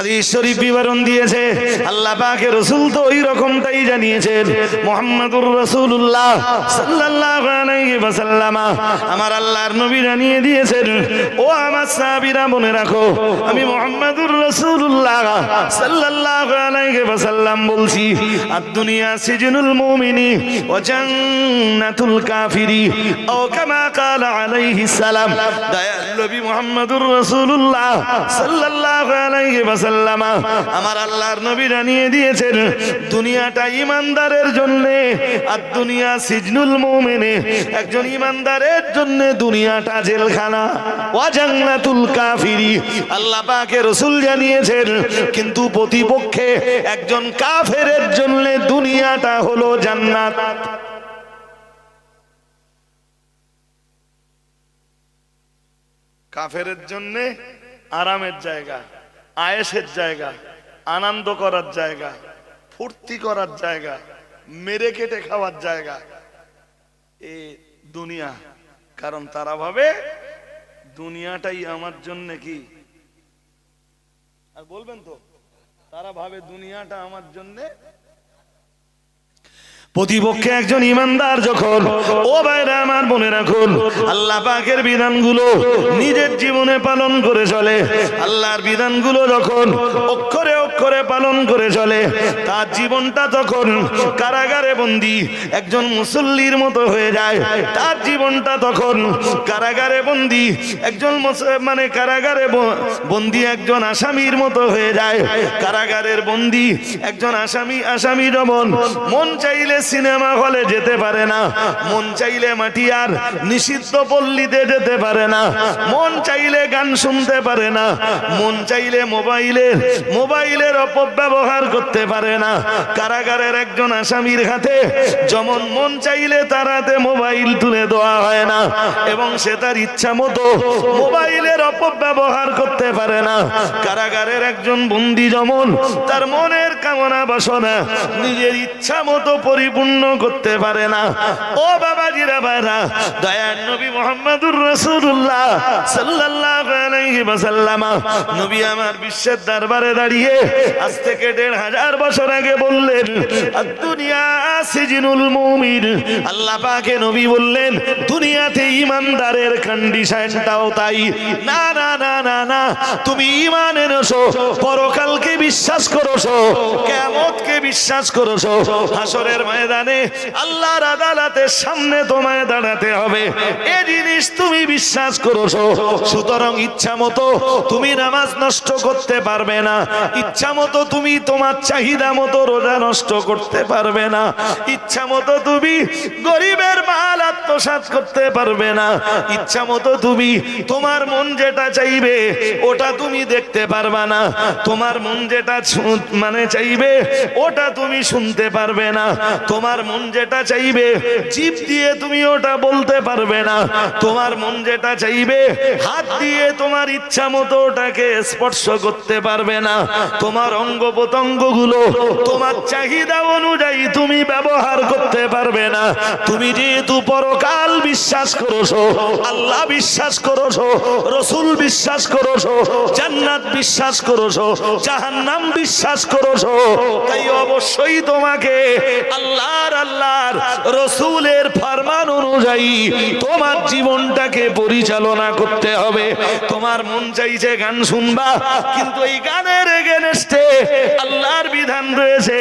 হাদিস মোহাম্মদুর রসুল্লাহ বলছি আর দুনিয়া সিজনুল আমার আল্লাহর নবী জানিয়ে দিয়েছেন দুনিয়াটা ইমানদারের জন্য, আর দুনিয়া সিজনুল মুমিনে, একজন ইমানদারের জন্য দুনিয়াটা জেলখানা, ওয়া জান্নাতুল কাফিরি। আল্লাহ পাকে রাসূল জানিয়েছেন, কিন্তু প্রতিপক্ষে একজন কাফেরের জন্য দুনিয়াটা হলো জান্নাত। কাফেরের জন্য আরামের জায়গা। আয়েসের জায়গা, আনন্দ করার জায়গা, ফুর্তি করার জায়গা, মেরে কেটে খাওয়ার জায়গা। এ দুনিয়া, কারণ তারা ভাবে দুনিয়াটাই আমার জন্য কি? আর বলবেন তো, তারা ভাবে দুনিয়াটা আমার জন্যে প্রতিপক্ষে একজন ইমানদার যখন, ও ভাইরা আমার মনে রাখুন, আল্লাহ পাকের বিধানগুলো নিজের জীবনে পালন করে চলে। আল্লাহর বিধানগুলো যখন অক্ষরে অক্ষরে পালন করে চলে, তার জীবনটা তখন কারাগারে বন্দি, একজন মুসল্লির মতো হয়ে যায়। তার জীবনটা তখন কারাগারে বন্দি, একজন মানে কারাগারে বন্দি একজন আসামির মতো হয়ে যায়। কারাগারের বন্দি একজন আসামি আসামি যেমন মন চাইলে সিনেমা হলে যেতে পারে না। মন চাইলে মাটিয়ার নিষিদ্ধ পল্লীতে যেতে পারে না। মন চাইলে গান শুনতে পারে না। মন চাইলে মোবাইলের মোবাইলের অপব্যবহার করতে পারে না। কারাগারের একজন আসামির হাতে যেমন মন চাইলে তার হাতে মোবাইল তুলে দেওয়া হয় না, এবং সে তার ইচ্ছা মতো মোবাইলের অপব্যবহার করতে পারে না। কারাগারের একজন বন্দি যেমন তার মনের কামনা বাসনা, নিজের ইচ্ছা মতো পরিপূর্ণ করতে পারে না। ও বাবাজিরা বাইরা দয়ার নবী মোহাম্মদুর আলাইহি ওয়াসাল্লাম, নবী আমার বিশ্বের দরবারে দাঁড়িয়ে আজ থেকে দেড় হাজার বছর আগে বললেন দুনিয়া সিজনুল মুমিন। আল্লাহ নবী বললেন, দুনিয়াতে কন্ডিশনটাও তাই। না না না না না, তুমি ইমান এনেছো, পরকালকে বিশ্বাস করেছ কেমতকে বিশ্বাস করেছ ময়দানে আল্লাহর আদালতের সামনে তোমায় দাঁড়াতে হবে। এ জিনিস তুমি বিশ্বাস করেছ। সুতরাং ইচ্ছা মতো তুমি নামাজ নষ্ট করতে পারবে না। ইচ্ছা মতো তুমি তোমার চাহিদা মতো রোজা নষ্ট করতে পারবে না। ইচ্ছা মতো তুমি গরিবের মাল আত্মসাৎ করতে পারবে না। ইচ্ছা মতো তুমি তোমার মন যেটা চাইবে, ওটা তুমি দেখতে পারবা না। তোমার মন যেটা মানে চাইবে, ওটা তুমি শুনতে পারবে না। তোমার মন যেটা চাইবে, জিভ দিয়ে তুমি ওটা বলতে পারবে না। তোমার মন যেটা চাইবে, হাত দিয়ে তোমার ইচ্ছা মতো ওটাকে স্পর্শ করতে পারবে না। তোমার অঙ্গ প্রত্যঙ্গগুলো তোমার চাহিদা অনুযায়ী তুমি ব্যবহার করতে পারবে না। তুমি যেহেতু পরকাল বিশ্বাস করছ, আল্লাহ বিশ্বাস করছ, রসুল বিশ্বাস করছ, জান্নাত বিশ্বাস করছ, জাহান্নাম বিশ্বাস করছ, তাই অবশ্যই তোমাকে আল্লাহর আল্লাহর, রসুলের ফরমান অনুযায়ী তোমার জীবনটাকে পরিচালনা করতে হবে। তোমার মন চাইছে গান শুনবা, কিন্তু এই গানের এগেনস্টে আল্লাহর বিধান রয়েছে।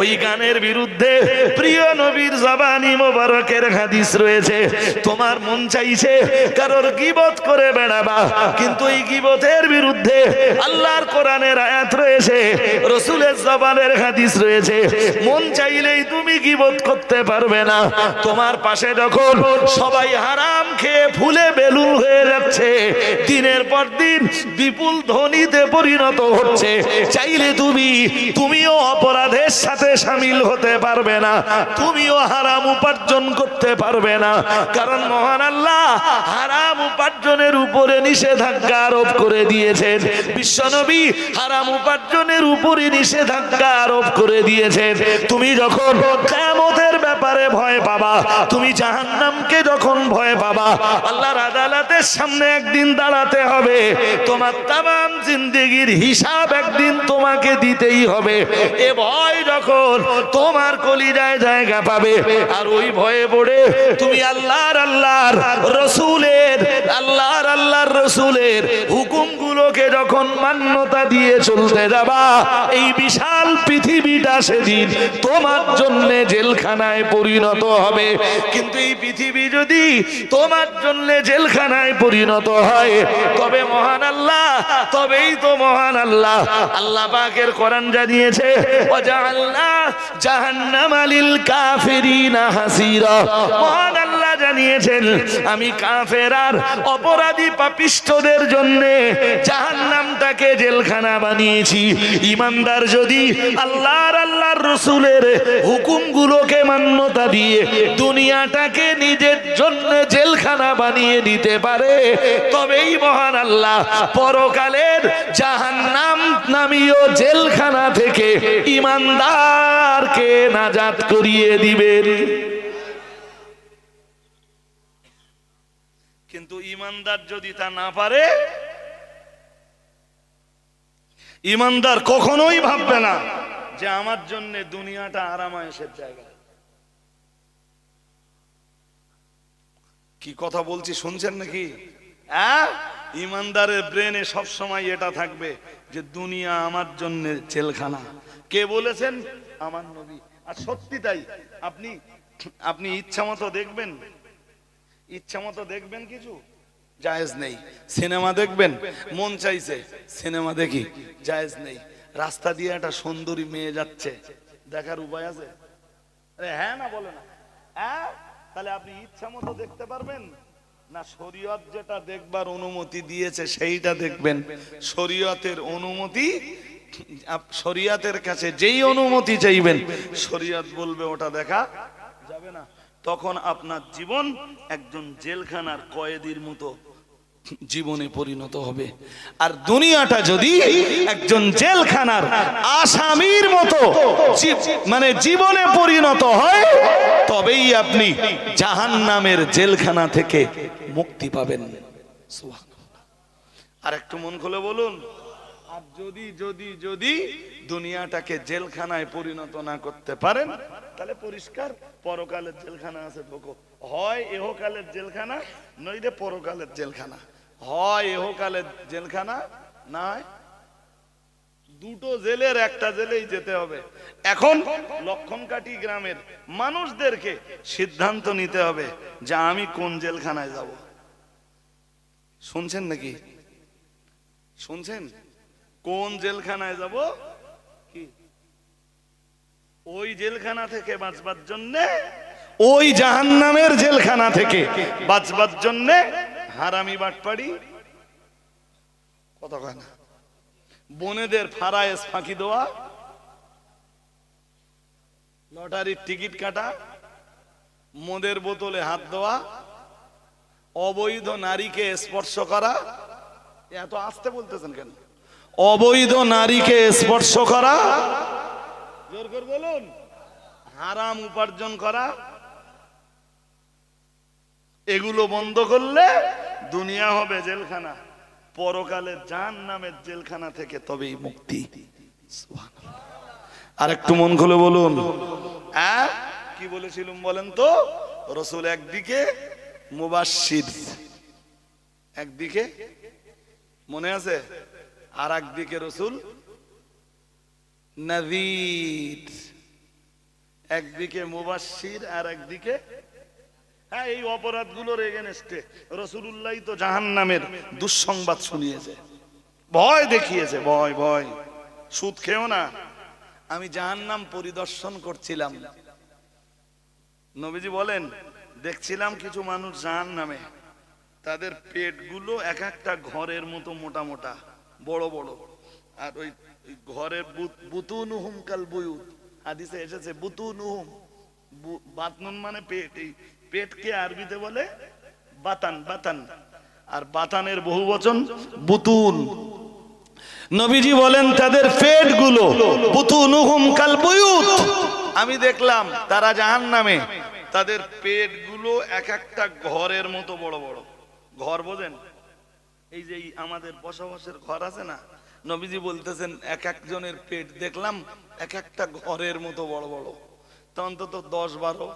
ওই গানের বিরুদ্ধে প্রিয় নবীর জবানি মোবারকের হাদিস রয়েছে। তোমার মন চাইছে কারোর গিবত করে বেড়াবা, কিন্তু এই গিবতের বিরুদ্ধে আল্লাহর কোরআনের আয়াত রয়েছে, রসুলের জবানের হাদিস রয়েছে। মন চাইলেই তুমি গিবত করতে পারবে না। তোমার পাশে যখন সবাই হারাম খেয়ে ফুলে বেলুন হয়ে যাচ্ছে, দিনের পর দিন বিপুল ধনীতে পরিণত হচ্ছে। চাইলে তুমি, তুমিও অপরাধের সাথে সামিল হতে পারবে না, তুমিও হারাম উপার্জন করতে পারবে না। কারণ মহান আল্লাহ হারাম উপার্জনের উপরে নিষেধাজ্ঞা আরোপ করে দিয়েছেন। বিশ্বনবী হারাম উপার্জনের উপরে নিষেধাজ্ঞা আরোপ করে দিয়েছেন। তুমি যখন কেমতের ব্যাপার ভয় পাবা। তুমি জাহান্নামকে যখন ভয় পাবা, আল্লাহর আদালতের সামনে একদিন দাঁড়াতে হবে। তোমার তাম জিন্দেগির হিসাব একদিন তোমাকে দিতেই হবে। এ ভয় যখন তোমার কলিজায় জায়গা পাবে, আর ওই ভয়ে পড়ে তুমি আল্লাহর আল্লাহর রসুলের, আল্লাহর আল্লাহর রসুলের হুকুমগুলোকে যখন মান্যতা দিয়ে চলতে যাবা, এই বিশাল পৃথিবীটা সেদিন তোমার জন্য জেলখানায় পরিণত হবে। কিন্তু এই পৃথিবী যদি তোমার জন্য জেলখানায় পরিণত হয়, তবে মহান আল্লাহ, তবেই তো মহান আল্লাহ। আল্লাহ পাকের কোরআন জানিয়েছে, ওয়াজআলনা জাহান্নামা লিল কাফিরিনা হাসিরা। মহান আল্লাহ জানিয়েছেন, আমি কাফের আর অপরাধী পাপিষ্ঠদের জন্য জাহান্নামটাকে জেলখানা বানিয়েছি। ইমানদার যদি আল্লাহর আল্লাহর রসুলের হুকুমগুলোকে মান্যতা দিয়ে দুনিয়াটাকে নিজের জন্য জেলখানা বানিয়ে দিতে পারে। তবেই মহান আল্লাহ পরকালের জাহান্নাম নামীয় জেলখানা থেকে ইমানদারকে নাজাত করিয়ে দিবেন। কিন্তু ইমানদার যদি তা না পারে, ইমানদার কখনোই ভাববে না যে আমার জন্য দুনিয়াটা আরামায়েশের জায়গা। কি কথা বলছি শুনছেন নাকি? হ্যাঁ? ইমানদারের ব্রেনে সব সময় এটা থাকবে যে দুনিয়া আমার জন্য জেলখানা। কে বলেছেন? আমার নবী। আর সত্যি তাই। আপনি আপনি ইচ্ছা মতো দেখবেন। ইচ্ছা মতো দেখবেন কিছু? জায়েজ নেই। সিনেমা দেখবেন? মন চাইছে। সিনেমা দেখি। জায়েজ নেই। রাস্তা দিয়ে একটা সুন্দরী মেয়ে যাচ্ছে। দেখার উপায় আছে? হ্যাঁ না, বলে না। হ্যাঁ? তাহলে আপনি ইচ্ছা মতো দেখতে পারবেন? না শরীয়ত যেটা দেখবার অনুমতি দিয়েছে, সেইটা দেখবেন। শরীয়তের অনুমতি শরীয়তের কাছে যেই অনুমতি চাইবেন, শরীয়ত বলবে ওটা দেখা যাবে না। তখন আপনার জীবন একজন জেলখানার কয়েদির মতো। জীবনে পরিণত হবে। আর দুনিয়াটা যদি একজন জেলখানার আসামির মতো মানে জীবনে পরিণত হয়, তবেই আপনি জাহান নামের জেলখানা থেকে মুক্তি পাবেন। আর একটু মন খুলে বলুন। আর যদি যদি যদি দুনিয়াটাকে জেলখানায় পরিণত না করতে পারেন, তাহলে পরিষ্কার, পরকালের জেলখানা আছে ঢোকো। হয় এহকালের জেলখানা, নইলে পরকালের জেলখানা। হয় এহকালের জেলখানা না দুটো জেলের একটা জেলেই যেতে হবে। এখন লক্ষণকাঠি গ্রামের মানুষদেরকে সিদ্ধান্ত নিতে হবে যে আমি কোন জেলখানায় যাব। শুনছেন নাকি? শুনছেন? কোন জেলখানায় যাব? কি? ওই জেলখানা থেকে বাঁচবার জন্য? ওই জাহান্নামের জেলখানা থেকে বাঁচবার জন্য হারামি বাটপাড়ি? কত বনেদের ফারায়েস ফাঁকি দেওয়া? লটারির টিকিট কাটা? মদের বোতলে হাত দেওয়া? অবৈধ নারীকে স্পর্শ করা? এত আসতে বলতেছেন কেন? অবৈধ নারীকে স্পর্শ করা। জোর করে বলুন। হারাম উপার্জন করা। এগুলো বন্ধ করলে দুনিয়া হবে জেলখানা। পরকালে জান নামের জেলখানা থেকে তবেই মুক্তি। আর একটু মন খুলে বলুন। কি বলেছিলাম বলেন তো? রসুল একদিকে মুবাসির একদিকে? মনে আছে? আর একদিকে রসুল নদীর একদিকে মুবাসির আর একদিকে হ্যাঁ এই অপরাধগুলোর এগেনস্টে রসুল্লাহ তো জাহান নামের দুঃসংবাদ শুনিয়েছে। ভয় দেখিয়েছে, ভয় ভয়। সুদ খেও না। আমি জাহান্নাম পরিদর্শন করছিলাম। নবীজি বলেন, দেখছিলাম কিছু মানুষ জাহান নামে তাদের পেটগুলো এক একটা ঘরের মতো মোটা মোটা। বড় বড়। আর ওই ঘরের বুতুনুহুম কাল বুয়ুত। হাদিসে এসেছে, বুতুনুহুম। বু- বাতনুন মানে পেট। এই পেটকে আরবিতে বলে বাতান বাতান। আর বাতানের বহু বচন বুতুন। নবীজি বলেন, তাদের কাল বুয়ুত। আমি দেখলাম তারা জাহান নামে তাদের পেটগুলো এক একটা ঘরের মতো বড় বড়। ঘর বোঝেন? এই যে আমাদের বসবাসের ঘর আছে না, নবীজি বলতেছেন, এক একজনের পেট দেখলাম, এক একটা ঘরের মতো বড় বড়। তা অন্তত দশ বারো।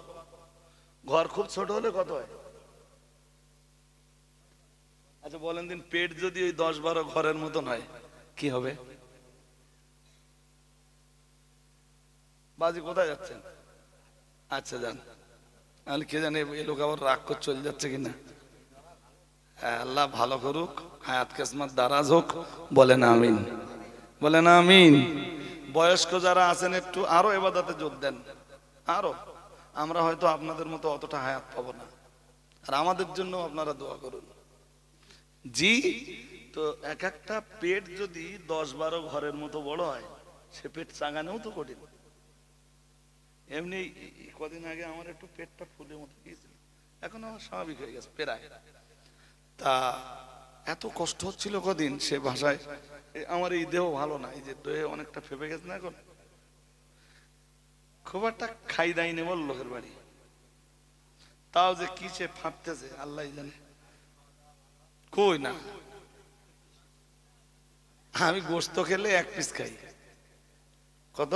ঘর খুব ছোট হলে কত হয়? আচ্ছা বলেন দিন, পেট যদি ওই দশ বারো ঘরের মতন হয়, কি হবে? বাজি কোথায় যাচ্ছেন? আচ্ছা যান। কে জানে এই লোক আবার রাগ করে চলে যাচ্ছে কিনা। আল্লাহ ভালো করুক, হায়াত কেসমাত দারাজ হোক, বলেন আমিন। বলেন আমিন। বয়স্ক যারা আছেন, একটু আরও এবাদাতে যোগ দেন। আরও। আমরা হয়তো আপনাদের মতো অতটা হায়াত পাবো না। আর আমাদের জন্য আপনারা দোয়া করুন। জি, তো এক একটা পেট যদি দশ বারো ঘরের মতো বড় হয়, সে পেট চাঙানেও তো কঠিন। এমনি কদিন আগে আমার একটু পেটটা ফুলের মতো গিয়েছিল। এখন আমার স্বাভাবিক হয়ে গেছে, প্রায়। তা এত কষ্ট হচ্ছিল কদিন সে ভাষায়? আমার এই দেহ ভালো না, এই যে দেহে অনেকটা ফেপে গেছে না এখন? খুব একটা খাই দাই নেব লোকের বাড়ি। তাও যে কি সে ফাঁপতেছে আল্লাহ জানে। কই না? আমি গোস্ত খেলে এক পিস খাই। কত?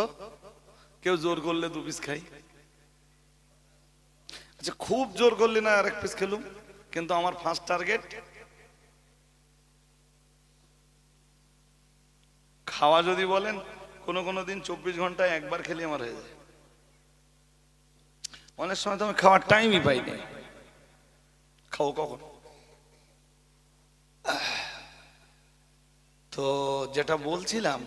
কেউ জোর করলে দু পিস খাই। আচ্ছা খুব জোর করলে না আর এক পিস খেলুম? কিন্তু আমার ফার্স্ট টার্গেট খাওয়া যদি বলেন, কোন কোন দিন চব্বিশ ঘন্টায় একবার খেলে আমার হয়ে যায়। অনেক সময় তো আমি খাওয়ার টাইমই পাইনি খাও কখন? তো যেটা বলছিলাম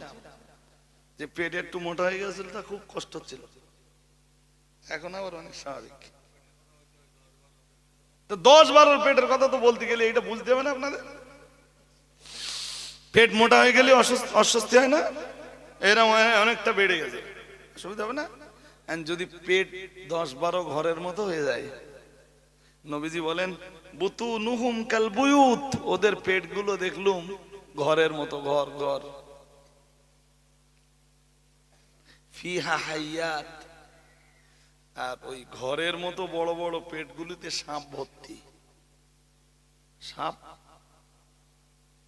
যে পেট একটু মোটা হয়ে গেছিল, তা খুব কষ্ট হচ্ছিল। এখন আবার অনেক স্বাভাবিক। তো দশ বারোর পেটের কথা তো বলতে গেলে এটা বুঝতে হবে না আপনাদের? পেট মোটা হয়ে গেলে অস্বস্তি হয় না? এরকম অনেকটা বেড়ে গেছে। অসুবিধা হবে না? যদি পেট দশ বারো ঘরের মতো হয়ে যায়, নবীজি বলেন, বুতু নুহুম কাল বুয়ুত ওদের পেটগুলো দেখলুম ঘরের মতো, ঘর ঘর। ফিহা হাইয়াত। আর ওই ঘরের মতো বড় বড় পেটগুলিতে সাপ ভর্তি। সাপ?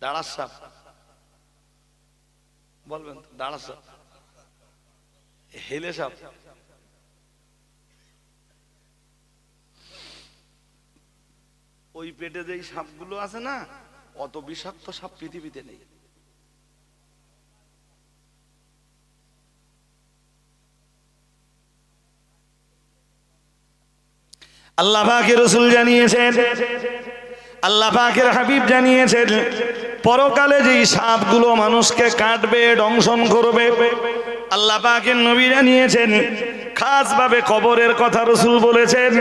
দাঁড়ার সাপ বলবেন তো, দাঁড়ার সাপ হেলে সাপ। ওই পেটে যেই সাপগুলো আছে না অত বিষাক্ত সাপ পৃথিবীতে নেই। আল্লাহ পাকে রসুল জানিয়েছেন আল্লাহ হাবিব জানিয়েছেন পরকালে যেই সাপগুলো মানুষকে কাটবে দংশন করবে আল্লাহ পাকের নবী জানিয়েছেন খাস ভাবে কবরের কথা রসুল বলেছেন।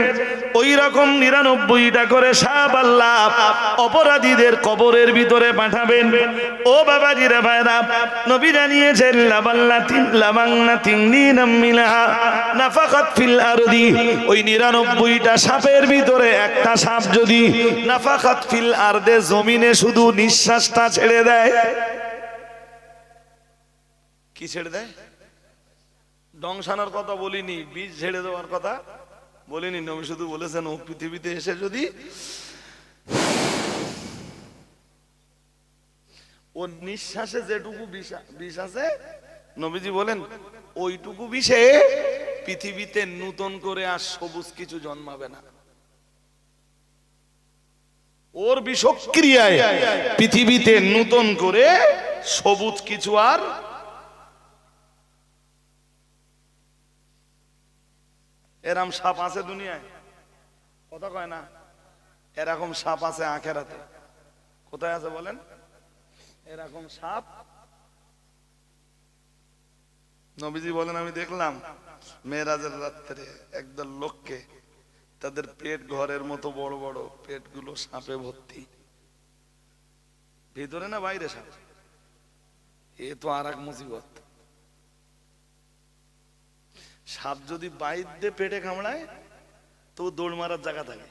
ওই রকম নিরানব্বইটা করে সাপ আল্লাহ অপরাধীদের কবরের ভিতরে পাঠাবেন। ও বাবাজিরা ভাইরা নবী জানিয়েছেন লাবাল্লা তিন লাবাংনা তিন্নি নাম্মিলাহা নাফাকাত ফিল আরদি। ওই নিরানব্বইটা সাপের ভিতরে একটা সাপ যদি নাফাকাত ফিল আরদে জমিনে শুধু নিঃশ্বাসটা ছেড়ে দেয়, কি ছেড়ে দেয়? ডংসানোর কথা বলিনি, বীজ ছেড়ে দেওয়ার কথা বলিনি, নবী শুধু বলেছেন, ও পৃথিবীতে এসে যদি ও নিঃশ্বাসে যেটুকু বিষ আছে, নবীজি বলেন, ওইটুকু বিষে পৃথিবীতে নূতন করে আর সবুজ কিছু জন্মাবে না। ওর বিষক্রিয়ায় পৃথিবীতে নূতন করে সবুজ কিছু আর এরম সাপ আছে দুনিয়ায়। কথা কয় না? এরকম সাপ আছে আখেরাতে। কোথায় আছে বলেন? এরকম সাপ? নবীজি বলেন, আমি দেখলাম মেয়েরাজের রাত্রে একদল লোককে তাদের পেট ঘরের মতো বড় বড় পেটগুলো সাপে ভর্তি। ভিতরে না বাইরে সাপ? এ তো আর এক মুসিবত। সাপ যদি বাইর দিয়ে পেটে কামড়ায় তো দৌড় মারার জায়গা থাকে।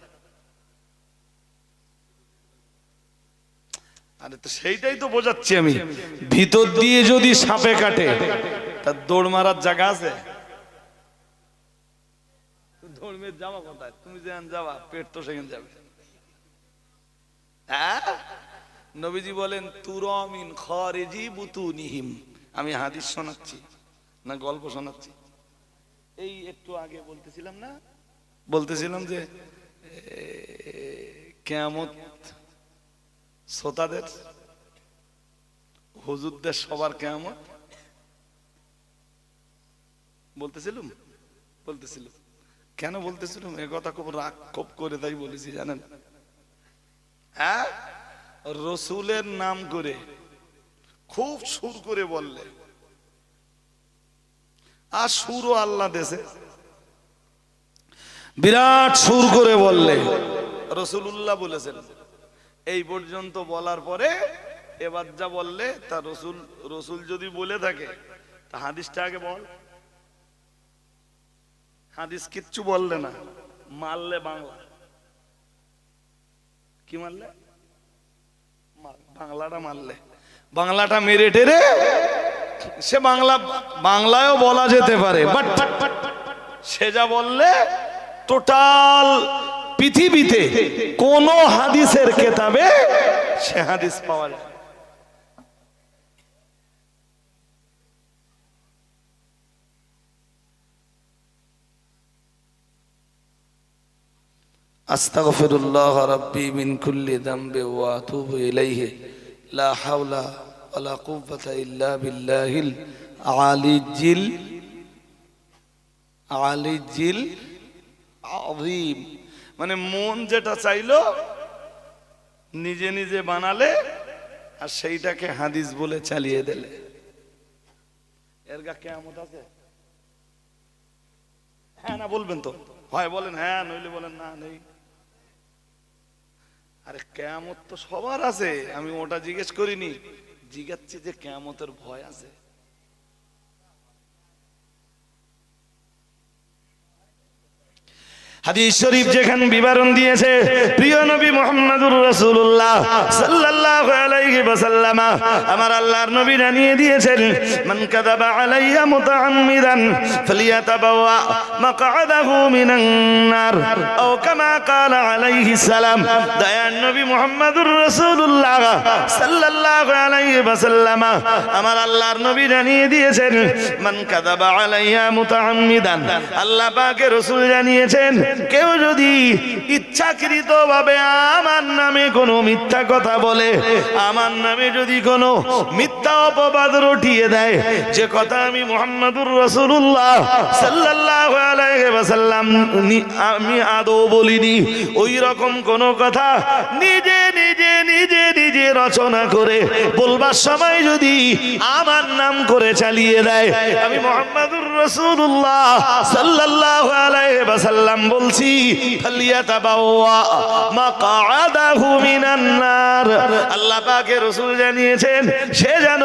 আরে তো সেইটাই তো বোঝাচ্ছি আমি। ভিতর দিয়ে যদি সাপে কাটে তার দৌড় মারার জায়গা আছে? জামা কোথায়? তুমি যেখানে যাবা পেট তো সেখানে যাবে। হ্যাঁ? নবীজি বলেন তুরমিন খরেজি বুতুনিহিম। আমি হাদিস শোনাচ্ছি না গল্প শোনাচ্ছি। এই একটু আগে বলতেছিলাম না? বলতেছিলাম যে কেমত শ্রোতাদের, হুজুরদের সবার কেমত বলতেছিলাম? বলতেছিলাম। কেন বলতেছিলাম? এ কথা খুব রাগ খুব করে তাই বলেছি, জানেন? হ্যাঁ? রসুলের নাম করে খুব সুর করে বললে। আর সুরও আল্লাহ দেশে। বিরাট সুর করে বললে। রসুল্লাহ বলেছেন, এই পর্যন্ত বলার পরে এবার যা বললে, তা রসুল রসুল যদি বলে থাকে, তা হাদিসটা আগে বল। হাদিস কিচ্ছু বললে না, মারলে বাংলা। কি মারলে? বাংলাটা মারলে। বাংলাটা মেরে টেরে সে বাংলা বাংলায়ও বলা যেতে পারে বাট সে যা বললে টোটাল পৃথিবীতে কোন হাদিসের কেতাবে সে হাদিস পাওয়া যায় না। أستغفر الله ربي من كل ذنب وأتوب إليه لا حول ولا قوة إلا بالله العلي الجل علي الجل عظيم মানে মন যেটা চাইলো নিজে নিজে বানালে আর সেইটাকে হাদিস বলে চালিয়ে দিলে এর গা কেমন আছে হ্যাঁ না বলবেন তো হয় বলেন হ্যাঁ নইলে বলেন না নেই আরে কেমত তো সবার আছে আমি ওটা জিজ্ঞেস করিনি জিজ্ঞাসছি যে কেমতের ভয় আছে। হাদিস শরীফ যেখানে বিবরণ দিয়েছে, প্রিয় নবী মুহাম্মদুর রাসূলুল্লাহ সাল্লাল্লাহু আলাইহি ওয়াসাল্লাম, আমার আল্লাহর নবী জানিয়ে দিয়েছেন, মান কাযাবা আলাইয়া মুতাআম্মিদান ফালিয়াতাবাওয়া মাকআদাহু মিনান নার আও কামা ক্বালা আলাইহি সালাম। দয়ার নবী মুহাম্মদুর রাসূলুল্লাহ সাল্লাল্লাহু আলাইহি ওয়াসাল্লাম, আমার আল্লাহর নবী জানিয়ে দিয়েছেন, মান কাযাবা আলাইয়া মুতাআম্মিদান। আল্লাহ পাকের রাসূল জানিয়েছেন কেউ যদি ইচ্ছাকৃত ভাবে আমার নামে কোনো মিথ্যা কথা বলে, আমার নামে যদি কোনো মিথ্যা অপবাদ রটিয়ে দেয়, যে কথা আমি মোহাম্মদুর রসুল্লাহ সাল্লাহ আমি আদৌ বলিনি ওই রকম কোন কথা নিজে নিজে নিজে নিজে রচনা করে, বলবার সময় যদি আমার নাম করে চালিয়ে দেয়, আমি মোহাম্মদুর রসুল্লাহ সাল্লাহ আলাইসাল্লাম বলছি সে যেন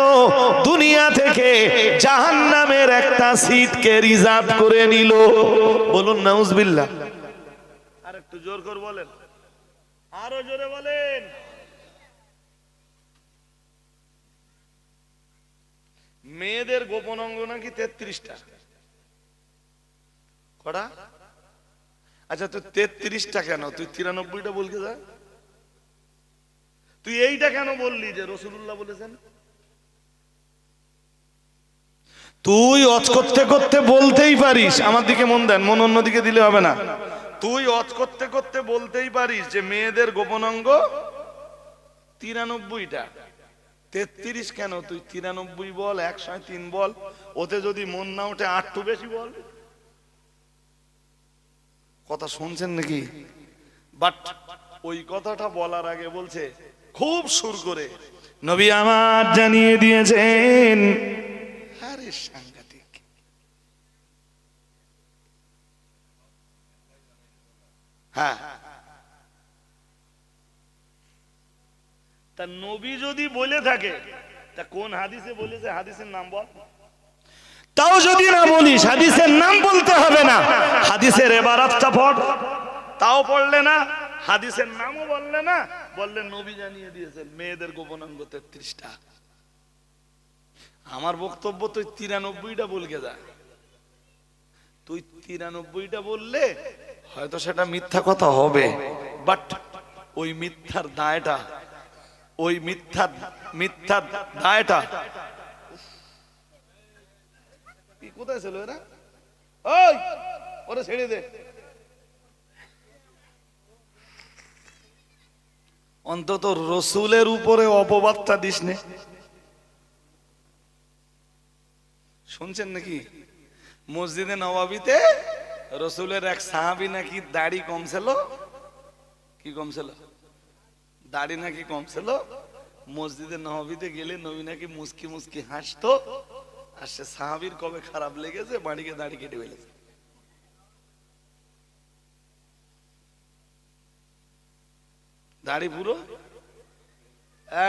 দুনিয়া থেকে জাহান্নামের একটা সিটকে করে নিল। বলুন জোর করে বলেন। আরও জোরে বলেন। মেয়েদের গোপন অঙ্গ নাকি তেত্রিশটা? কটা আচ্ছা তুই তেত্রিশটা কেন? তুই তিরানব্বইটা বলকে যা। তুই এইটা কেন বললি যে রসুল্লাহ বলেছেন? তুই অজ করতে করতে বলতেই পারিস। আমার দিকে মন দেন, মন অন্যদিকে দিলে হবে না। তুই অজ করতে করতে বলতেই পারিস যে মেয়েদের গোপন অঙ্গ তিরানব্বইটা। তেত্রিশ কেন? তুই তিরানব্বই বল একশো তিন বল। ওতে যদি মন না ওঠে, আটটু বেশি বল। কথা শুনছেন নাকি? বাট ওই কথাটা বলার আগে বলছে, খুব সুর করে, নবী আমার জানিয়ে দিয়েছেন। আরে সাংঘাতিক। হ্যাঁ। তা নবী যদি বলে থাকে তা কোন হাদিসে বলেছে হাদিসের নাম বল? তাও যদি না বলিস হাদিসের নাম বলতে হবে না। হাদিসের এবারাতটা পড়। তাও পড়লে না হাদিসের নামও বললে না বললে নবী জানিয়ে দিয়েছেন মেয়েদের গোপনাঙ্গ তেত্রিশটা। আমার বক্তব্য তুই তিরানব্বইটা বলকে যা। তুই তিরানব্বইটা বললে হয়তো সেটা মিথ্যা কথা হবে বাট ওই মিথ্যার দায়টা ওই মিথ্যা মিথ্যার দায়টা। কোথায় ছিল এরা? ওই ওরে ছেড়ে দে। অন্তত রসুলের উপরে অপবাদটা দিস নে। শুনছেন নাকি? মসজিদে নবাবিতে রসুলের এক সাহাবি নাকি দাড়ি কমছিল? কি কমছিল? দাড়ি নাকি কম ছিল মসজিদে নবাবিতে গেলে নবী নাকি মুসকি মুসকি হাসতো। আর সে সাহাবির কবে খারাপ লেগেছে, বাড়িকে দাড়ি কেটে ফেলেছে। দাড়ি পুরো?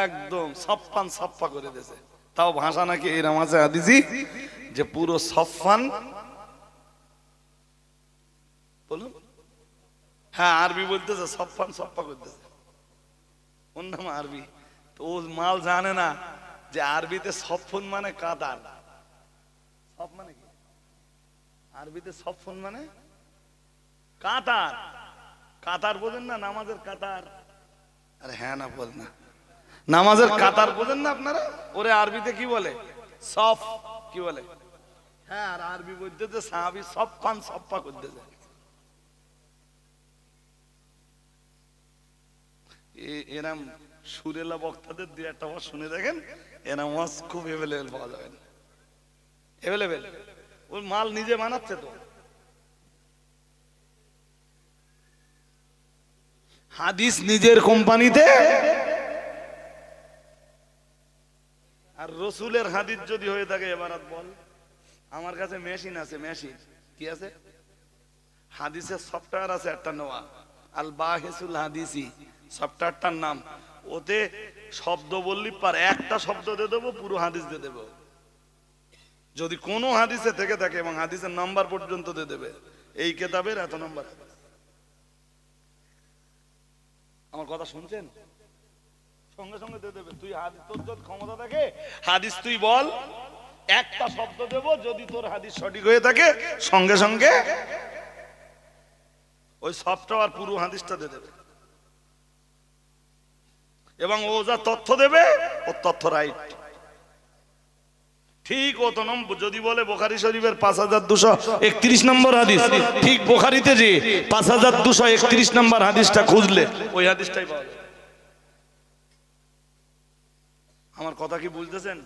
একদম সপ্পান সপ্পা করে দিয়েছে। তাও ভাষা নাকি এরম আছে আদিজি যে পুরো সফান বলুন। হ্যাঁ আরবি বলতেছে সফান সপ্পা করতেছে। ওর নাম আরবি তো ও মাল জানে না যে আরবিতে সফন মানে কাতার সব মানে কি? আরবিতে সফন মানে কাতার। কাতার বোঝেন না নামাজের কাতার। আরে হ্যাঁ না বল না। নামাজের কাতার বোঝেন না আপনারা? ওরে আরবিতে কি বলে? সফ। কি বলে? হ্যাঁ আর আরবি বলতেছে সাহাবি সফান সফা করতেছে। এরাম সুরেলা বক্তাদের দুই একটা ওয়াজ শুনে দেখেন, এরাম ওয়াজ খুব এভেলেবেল পাওয়া যাবে এভেলেবেল ওই মাল নিজে বানাচ্ছে তো। হাদিস নিজের কোম্পানিতে। আর রসুলের হাদিস যদি হয়ে থাকে, এবার বল। আমার কাছে মেশিন আছে, মেশিন। কি আছে? হাদিসের সফটওয়্যার আছে একটা নেওয়া। আল বাহেসুল হাদিসি, সফটওয়্যারটার নাম। ওতে শব্দ বললি পার একটা শব্দ দিয়ে দেবো, পুরো হাদিস দিয়ে দেবো। যদি কোনো হাদিসে থেকে থাকে এবং হাদিসের নাম্বার পর্যন্ত দিয়ে দেবে, এই কেতাবের এত নাম্বার। আমার কথা শুনছেন? সঙ্গে সঙ্গে দিয়ে দেবে। তুই হাদিস, তোর যদি ক্ষমতা থাকে, হাদিস তুই বল। একটা শব্দ দেব, যদি তোর হাদিস সঠিক হয়ে থাকে, সঙ্গে সঙ্গে ওই সফটওয়্যার পুরো হাদিসটা দিয়ে দেবে। এবং ও যা তথ্য দেবে ও তথ্য রাইট ঠিক অত নম্বর, যদি বলে বোখারি শরীফের পাঁচ হাজার দুশো একত্রিশ নম্বর হাদিস, ঠিক বোখারিতে যে পাঁচ হাজার দুশো একত্রিশ নম্বর হাদিসটা খুঁজলে, ওই হাদিসটাই পাওয়া আমার কথা কি বুঝতেছেন?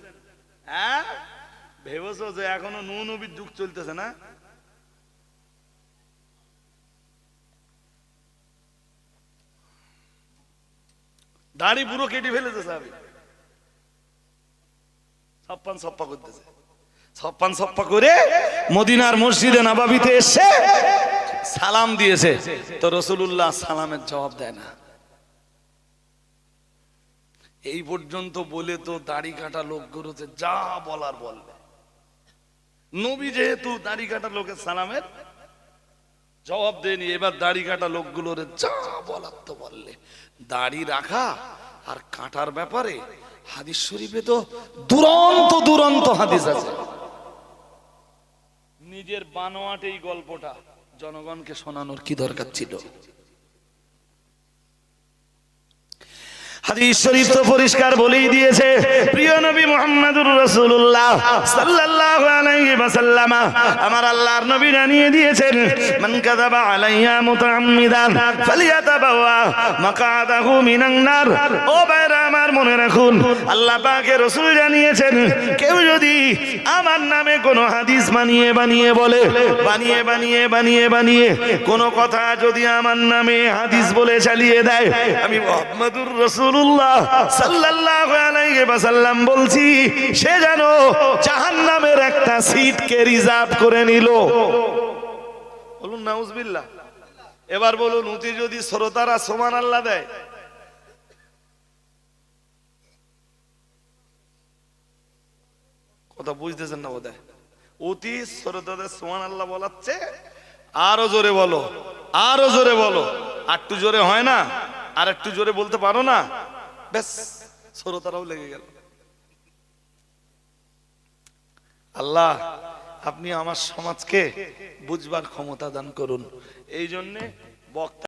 হ্যাঁ? ভেবেছো যে এখনও নুন নবীর যুগ চলতেছে না? দাড়ি পুরো কেটে ফেলেছে সাহেব সপ্পা করতেছে। সপ্পা করে মদিনার মসজিদে নাবাবিতে এসে সালাম দিয়েছে। তো রসুল্লাহ সালামের জবাব দেয় না। এই পর্যন্ত বলে তো দাড়ি কাটা লোকগুলোতে যা বলার বলবে। নবী যেহেতু দাড়ি কাটা লোকের সালামের জবাব দেয়নি, এবার দাড়ি কাটা লোকগুলোর যা বলার তো বললে। দাড়ি রাখা আর কাটার ব্যাপারে হাদিস শরীফে তো দুরন্ত দুরন্ত হাদিস আছে। নিজের বানোয়াট এই গল্পটা জনগণকে শোনানোর কি দরকার ছিল? হাদিস শরীফ তো পরিষ্কার বলেই দিয়েছে। প্রিয় নবী মুহাম্মদুর রাসূলুল্লাহ সাল্লাল্লাহু আলাইহি ওয়াসাল্লাম আমার আল্লাহর নবী জানিয়ে দিয়েছেন, মান কাযাবা আলাইয়া মুতাআম্মিদান ফালিয়াতাবাওয়া মাকাদাহু মিনান নার। ও ভাইরা আমার মনে রাখুন, আল্লাহ পাকের রাসূল জানিয়েছেন, কেউ যদি আমার নামে কোনো হাদিস বানিয়ে বানিয়ে বলে, বানিয়ে বানিয়ে বানিয়ে বানিয়ে কোনো কথা যদি আমার নামে হাদিস বলে চালিয়ে দেয়, আমি মুহাম্মদুর রাসূলুল্লাহ বলছি, সে রিজার্ভ করে নিল। বলুন এবার বলুন উতি যদি শ্রোতারা সমান আল্লাহ দেয়। কথা বুঝতেছেন না বোধহয়? অতি শ্রোতাদের সমান আল্লাহ বলাচ্ছে, আরও জোরে বলো, আরও জোরে বলো। একটু জোরে হয় না? আর একটু জোরে বলতে পারো না? ব্যাস শ্রোতারাও লেগে গেল। আল্লাহ, আপনি আমার সমাজকে বুঝবার ক্ষমতা দান করুন। এই জন্যে বক্তা